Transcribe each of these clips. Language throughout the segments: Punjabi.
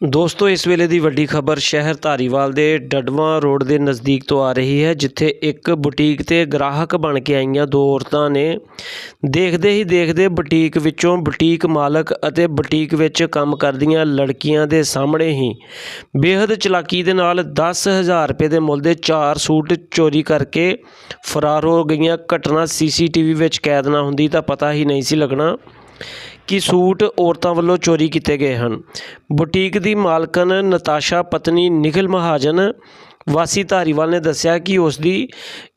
ਦੋਸਤੋ, ਇਸ ਵੇਲੇ ਦੀ ਵੱਡੀ ਖਬਰ ਸ਼ਹਿਰ ਧਾਰੀਵਾਲ ਦੇ ਡਡਵਾਂ ਰੋਡ ਦੇ ਨਜ਼ਦੀਕ ਤੋਂ ਆ ਰਹੀ ਹੈ, ਜਿੱਥੇ ਇੱਕ ਬੁਟੀਕ ਤੇ ਗ੍ਰਾਹਕ ਬਣ ਕੇ ਆਈਆਂ ਦੋ ਔਰਤਾਂ ਨੇ। ਦੇਖਦੇ ਹੀ ਦੇਖਦੇ ਬੁਟੀਕ ਵਿੱਚੋਂ ਬੁਟੀਕ ਮਾਲਕ ਅਤੇ ਬੁਟੀਕ ਵਿੱਚ ਕੰਮ ਕਰਦੀਆਂ ਲੜਕੀਆਂ ਦੇ ਸਾਹਮਣੇ ਹੀ ਬੇਹੱਦ ਚਲਾਕੀ ਦੇ ਨਾਲ 10000 ਰੁਪਏ ਦੇ ਮੁੱਲ ਦੇ ਚਾਰ ਸੂਟ ਚੋਰੀ ਕਰਕੇ ਫਰਾਰ ਹੋ ਗਈਆਂ। ਘਟਨਾ ਸੀਸੀਟੀਵੀ ਵਿੱਚ ਕੈਦ ਨਾ ਹੁੰਦੀ ਤਾਂ ਪਤਾ ਹੀ ਨਹੀਂ ਸੀ ਲੱਗਣਾ। ਕਿ ਸੂਟ ਔਰਤਾਂ ਵੱਲੋਂ ਚੋਰੀ ਕੀਤੇ ਗਏ ਹਨ। ਬੁਟੀਕ ਦੀ ਮਾਲਕਨ ਨਤਾਸ਼ਾ ਪਤਨੀ ਨਿਖਿਲ ਮਹਾਜਨ, ਵਾਸੀ ਧਾਰੀਵਾਲ ਨੇ ਦੱਸਿਆ ਕਿ ਉਸ ਦੀ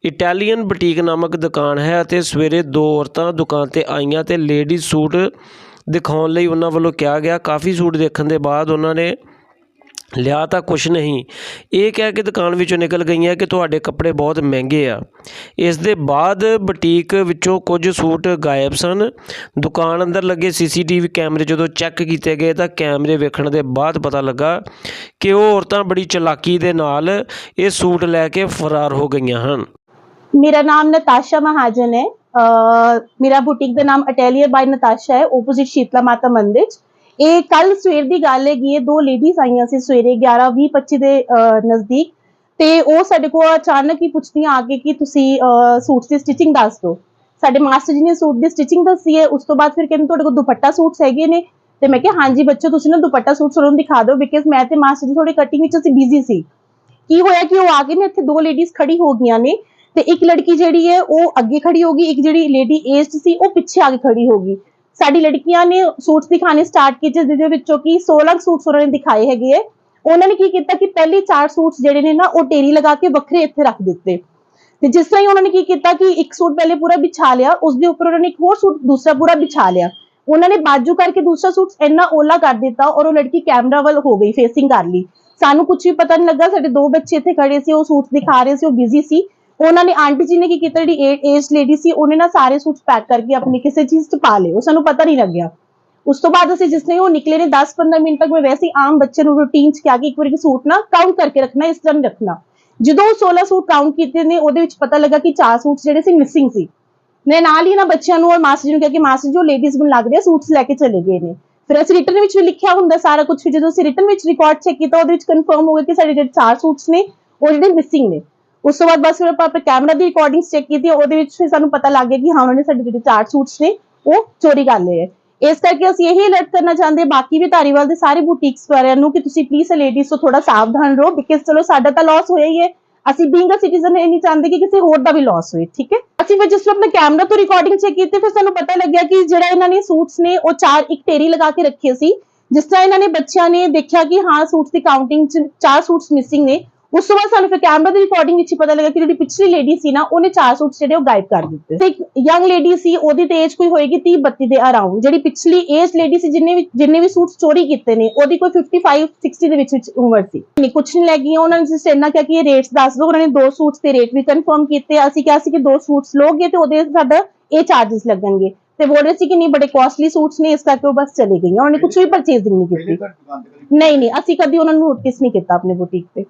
ਇਟਾਲੀਅਨ ਬੁਟੀਕ ਨਾਮਕ ਦੁਕਾਨ ਹੈ ਅਤੇ ਸਵੇਰੇ ਦੋ ਔਰਤਾਂ ਦੁਕਾਨ ਤੇ ਆਈਆਂ ਤੇ ਲੇਡੀਜ਼ ਸੂਟ ਦਿਖਾਉਣ ਲਈ ਉਹਨਾਂ ਵੱਲੋਂ ਕਿਹਾ ਗਿਆ। ਕਾਫੀ ਸੂਟ ਦੇਖਣ ਦੇ ਬਾਅਦ ਉਹਨਾਂ ਨੇ ਲਿਆ ਤਾਂ ਕੁਛ ਨਹੀਂ। ਇਹ ਕਹਿ ਕੇ ਦੁਕਾਨ ਵਿੱਚੋਂ ਨਿਕਲ ਗਈਆਂ ਕਿ ਤੁਹਾਡੇ ਕੱਪੜੇ ਬਹੁਤ ਮਹਿੰਗੇ ਆ। ਇਸ ਦੇ ਬਾਅਦ ਬੁਟੀਕ ਵਿੱਚੋਂ ਕੁਝ ਸੂਟ ਗਾਇਬ ਸਨ। ਦੁਕਾਨ ਅੰਦਰ ਲੱਗੇ ਸੀਸੀਟੀਵੀ ਕੈਮਰੇ ਜਦੋਂ ਚੈੱਕ ਕੀਤੇ ਗਏ ਤਾਂ ਕੈਮਰੇ ਵੇਖਣ ਦੇ ਬਾਅਦ ਪਤਾ ਲੱਗਾ ਕਿ ਉਹ ਔਰਤਾਂ ਬੜੀ ਚਲਾਕੀ ਦੇ ਨਾਲ ਇਹ ਸੂਟ ਲੈ ਕੇ ਫਰਾਰ ਹੋ ਗਈਆਂ ਹਨ। ਮੇਰਾ ਨਾਮ ਨਤਾਸ਼ਾ ਮਹਾਜਨ ਹੈ। ਮੇਰਾ ਬੁਟੀਕ ਦਾ ਨਾਮ ਅਟੈਲੀਅਰ ਬਾਈ ਨਤਾਸ਼ਾ ਹੈ। ਆਪੋਜ਼ਿਟ ਸ਼ੀਤਲਾ ਮਾਤਾ ਮੰਦਿਰ ਇਹ ਕੱਲ ਸਵੇਰ ਦੀ ਗੱਲ ਹੈਗੀ ਹੈ, ਦੋ ਲੇਡੀਜ਼ ਆਈਆਂ ਸੀ ਸਵੇਰੇ 11 20 25 ਦੇ ਨਜ਼ਦੀਕ। ਤੇ ਉਹ ਸਾਡੇ ਕੋਲ ਅਚਾਨਕ ਹੀ ਪੁੱਛਦੀਆਂ ਆ ਕੇ ਕਿ ਤੁਸੀਂ ਸੂਟ ਦੀ ਸਟਿਚਿੰਗ ਦੱਸ ਦਿਓ। ਸਾਡੇ ਮਾਸਟਰ ਜੀ ਨੇ ਸੂਟ ਦੀ ਸਟਿਚਿੰਗ ਦੱਸੀ ਹੈ, ਉਸ ਤੋਂ ਬਾਅਦ ਫਿਰ ਕਹਿੰਦੇ ਤੁਹਾਡੇ ਕੋਲ ਦੁਪੱਟਾ ਸੂਟਸ ਹੈਗੇ ਨੇ। ਤੇ ਮੈਂ ਕਿਹਾ, ਹਾਂਜੀ ਬੱਚੋ ਤੁਸੀਂ ਨਾ ਦੁਪੱਟਾ ਸੂਟ ਸਾਨੂੰ ਦਿਖਾ ਦਿਓ ਬਿਕਾਜ਼ ਮੈਂ ਤੇ ਮਾਸਟਰ ਜੀ ਥੋੜੀ ਕਟਿੰਗ ਵਿੱਚ ਅਸੀਂ ਬਿਜ਼ੀ ਸੀ। ਕੀ ਹੋਇਆ ਕਿ ਉਹ ਆ ਕੇ ਨੇ, ਇੱਥੇ ਦੋ ਲੇਡੀਜ਼ ਖੜੀ ਹੋ ਗਈਆਂ ਨੇ। ਤੇ ਇੱਕ ਲੜਕੀ ਜਿਹੜੀ ਹੈ, ਉਹ ਅੱਗੇ ਖੜੀ ਹੋ ਗਈ, ਇੱਕ ਜਿਹੜੀ ਲੇਡੀ ਏਜਡ ਸੀ, ਉਹ ਪਿੱਛੇ ਆ ਕੇ ਖੜੀ ਹੋ ਗਈ। ਸਾਡੀ ਲੜਕੀਆਂ ਨੇ ਸੂਟਸ ਦਿਖਾਣੇ ਸਟਾਰਟ ਕੀਤੇ, ਜਿਹਦੇ ਵਿੱਚੋਂ ਕਿ 16 ਸੂਟਸ ਉਹਨਾਂ ਨੇ ਦਿਖਾਏ ਹੈਗੇ ਹੈ ਉਹਨਾਂ ਨੇ ਕੀ ਕੀਤਾ ਕਿ ਪਹਿਲੇ ਚਾਰ ਸੂਟਸ ਜਿਹੜੇ ਨੇ ਨਾ, ਉਹ ਟੇਰੀ ਲਗਾ ਕੇ ਵੱਖਰੇ ਇੱਥੇ ਰੱਖ ਦਿੱਤੇ। ਤੇ ਜਿਸ ਤਰ੍ਹਾਂ ਹੀ ਉਹਨਾਂ ਨੇ ਕੀ ਕੀਤਾ ਕਿ ਇੱਕ ਸੂਟ ਪਹਿਲੇ ਪੂਰਾ ਵਿਛਾ ਲਿਆ, ਉਸ ਦੇ ਉੱਪਰ ਉਹਨਾਂ ਨੇ ਇੱਕ ਹੋਰ ਸੂਟ ਦੂਸਰਾ ਪੂਰਾ ਵਿਛਾ ਲਿਆ। ਉਹਨਾਂ ਨੇ ਬਾਜੂ ਕਰਕੇ ਦੂਸਰਾ ਸੂਟ ਇੰਨਾ ਓਲਾ ਕਰ ਦਿੱਤਾ ਔਰ ਉਹ ਲੜਕੀ ਕੈਮਰਾ ਵੱਲ ਹੋ ਗਈ ਫੇਸਿੰਗ ਕਰ ਲਈ। ਸਾਨੂੰ ਕੁਝ ਵੀ ਪਤਾ ਨਹੀਂ ਲੱਗਾ, ਸਾਡੇ ਦੋ ਬੱਚੇ ਇੱਥੇ ਖੜੇ ਸੀ, ਉਹ ਸੂਟ ਦਿਖਾ ਰਹੇ ਸੀ, ਉਹ ਬਿਜ਼ੀ ਸੀ। ਉਹਨਾਂ ਨੇ ਆਂਟੀ ਜੀ ਨੇ ਕੀ ਕੀਤਾ, ਜਿਹੜੀ ਏਜ ਲੇਡੀ ਸੀ, ਉਹਨੇ ਨਾ ਸਾਰੇ ਸੂਟ ਪੈਕ ਕਰਕੇ ਆਪਣੀ ਕਿਸੇ ਚੀਜ਼ 'ਚ ਪਾ ਲਏ। ਉਹ ਸਾਨੂੰ ਪਤਾ ਨਹੀਂ ਲੱਗਿਆ। ਉਸ ਤੋਂ ਬਾਅਦ ਅਸੀਂ ਜਿਸ ਨੇ ਉਹ ਨਿਕਲੇ ਨੇ 10-15 ਮਿੰਟ ਤੱਕ ਮੈਂ ਵੈਸੇ ਹੀ ਆਮ ਬੱਚੇ ਨੂੰ ਰੂਟੀਨ 'ਚ ਕਿਹਾ ਕਿ ਇੱਕ ਵਾਰੀ ਸੂਟ ਨਾ ਕਾਊਂਟ ਕਰਕੇ ਰੱਖਣਾ, ਇਸ ਤਰ੍ਹਾਂ ਰੱਖਣਾ। ਜਦੋਂ 16 ਸੂਟ ਕਾਊਂਟ ਕੀਤੇ ਨੇ, ਉਹਦੇ ਵਿੱਚ ਪਤਾ ਲੱਗਾ ਕਿ ਚਾਰ ਸੂਟ ਜਿਹੜੇ ਸੀ ਮਿਸਿੰਗ ਸੀ। ਮੈਂ ਨਾਲ ਹੀ ਨਾ ਬੱਚਿਆਂ ਨੂੰ ਔਰ ਮਾਸਟਰ ਜੀ ਨੂੰ ਕਿਹਾ ਕਿ ਮਾਸਟਰ ਜੀ, ਉਹ ਲੇਡੀਜ਼ ਨੂੰ ਲੱਗਦੇ ਆ ਸੂਟਸ ਲੈ ਕੇ ਚਲੇ ਗਏ ਨੇ। ਫਿਰ ਅਸੀਂ ਰਿਟਰਨ ਵਿੱਚ ਵੀ ਲਿਖਿਆ ਹੁੰਦਾ ਸਾਰਾ ਕੁਝ ਜਦੋਂ ਅਸੀਂ ਰਿਟਰਨ ਵਿੱਚ ਰਿਕਾਰਡ ਚੈੱਕ ਕੀਤਾ, ਉਹਦੇ ਵਿੱਚ ਕਨਫਰਮ ਹੋ ਗਿਆ ਕਿ ਸਾਡੇ ਜਿਹੜੇ ਚਾਰ ਸੂਟਸ ਨੇ, ਉਹ ਜਿਹੜੇ ਮਿਸਿੰਗ ਨੇ। ਉਸ ਤੋਂ ਬਾਅਦ ਬਸ ਫਿਰ ਆਪਾਂ ਕੈਮਰਾ ਦੀ ਰਿਕਾਰਡਿੰਗਸ ਚੈੱਕ ਕੀਤੀ, ਉਹਦੇ ਵਿੱਚ ਫਿਰ ਸਾਨੂੰ ਪਤਾ ਲੱਗ ਗਿਆ ਕਿ ਹਾਂ, ਉਹਨਾਂ ਨੇ ਸਾਡੇ ਜਿਹੜੇ ਚਾਰ ਸੂਟਸ ਨੇ, ਉਹ ਚੋਰੀ ਕਰ ਲਏ ਇਸ ਕਰਕੇ ਅਸੀਂ ਇਹੀ ਅਲਰਟ ਕਰਨਾ ਚਾਹੁੰਦੇ ਬਾਕੀ ਵੀ ਧਾਰੀਵਾਲ ਦੇ ਸਾਰੇ ਬੁਟੀਕਸ ਵਾਲਿਆਂ ਨੂੰ ਕਿ ਤੁਸੀਂ ਪਲੀਜ਼ ਲੇਡੀਜ਼ ਤੋਂ ਥੋੜਾ ਸਾਵਧਾਨ ਰਹੋ ਬਿਕਾਜ਼ ਚਲੋ ਸਾਡਾ ਤਾਂ ਲਾਸ ਹੋਇਆ ਹੀ ਹੈ। ਅਸੀਂ ਬੀਇੰਗ ਅ ਸਿਟੀਜ਼ਨ ਇਹ ਨਹੀਂ ਚਾਹੁੰਦੇ ਕਿ ਕਿਸੇ ਹੋਰ ਦਾ ਵੀ ਲਾਸ ਹੋਏ, ਠੀਕ ਹੈ? ਅਸੀਂ ਫਿਰ ਜਿਸ ਤਰ੍ਹਾਂ ਕੈਮਰਾ ਤੋਂ ਰਿਕਾਰਡਿੰਗ ਚੈੱਕ ਕੀਤੀ, ਫਿਰ ਸਾਨੂੰ ਪਤਾ ਲੱਗਿਆ ਕਿ ਜਿਹੜਾ ਇਹਨਾਂ ਨੇ ਸੂਟਸ ਨੇ, ਉਹ ਚਾਰ, ਇੱਕ ਢੇਰੀ ਲਗਾ ਕੇ ਰੱਖੇ ਸੀ। ਜਿਸ ਤਰ੍ਹਾਂ ਇਹਨਾਂ ਨੇ ਬੱਚਿਆਂ ਨੇ ਦੇਖਿਆ ਕਿ ਹਾਂ ਸੂਟਸ ਦੀ ਕਾਊਂਟਿੰਗ ਚ ਚਾਰ ਸੂਟਸ ਮਿਸਿੰਗ ਨੇ ਉਸ ਤੋਂ ਬਾਅਦ ਸਾਨੂੰ ਫਿਰ ਕੈਮਰਾ ਦੀ ਰਿਕਾਰਡਿੰਗ ਵਿੱਚ ਪਤਾ ਲੱਗਾ ਕਿ ਜਿਹੜੀ ਪਿਛਲੀ ਲੇਡੀ ਸੀ ਨਾ ਉਹਨੇ ਚਾਰ ਸੂਟ ਜਿਹੜੇ ਉਹ ਗਾਇਬ ਕਰ ਦਿੱਤੇ। ਤੇ ਇੱਕ ਯੰਗ ਲੇਡੀ ਸੀ ਉਹਦੀ ਤੇ ਏਜ ਕੋਈ ਹੋਏਗੀ 30 32 ਦੇ ਅਰਾਊਂਡ ਜਿਹੜੀ ਪਿਛਲੀ ਏਜ ਲੇਡੀ ਸੀ ਜਿੰਨੇ ਵੀ ਜਿੰਨੇ ਵੀ ਸੂਟ ਚੋਰੀ ਕੀਤੇ ਨੇ ਉਹਦੀ ਕੋਈ 55 60 ਦੇ ਵਿੱਚ ਵਿੱਚ ਉਮਰ ਸੀ। ਨਹੀਂ ਕੁਛ ਨਹੀਂ ਲੱਗੀ ਉਹਨਾਂ ਨੇ ਜਿਸ ਇੰਨਾ ਕਿਹਾ ਕਿ ਇਹ ਰੇਟਸ ਦੱਸ ਦਿਓ। ਉਹਨਾਂ ਨੇ ਦੋ ਸੂਟਸ ਦੇ ਰੇਟ ਵੀ ਕਨਫਰਮ ਕੀਤੇ। ਅਸੀਂ ਕਿਹਾ ਸੀ ਕਿ ਦੋ ਸੂਟਸ ਲੋਗੇ ਤੇ ਉਹਦੇ ਸਾਡਾ ਇਹ ਚਾਰजेस ਲੱਗਣਗੇ। ਤੇ ਬੋਲ ਰਹੇ ਸੀ ਕਿ ਨਹੀਂ ਬੜੇ ਕਾਸਟਲੀ ਸੂਟਸ ਨੇ ਇਸ ਕਰਕੇ ਉਹ ਬਸ ਚਲੇ ਗਈਆਂ। ਉਹਨੇ ਕੁਝ ਵੀ ਪਰਚੇਜ਼ਿੰਗ ਨਹੀਂ ਕੀਤੀ। ਨਹੀਂ ਨਹੀਂ ਅਸੀਂ ਕਦੀ ਉਹਨਾਂ ਨੂੰ ਨੋਟਿਸ ਨਹੀਂ ਕੀਤਾ ਆਪਣੇ ਬੁਟੀਕ ਤੇ।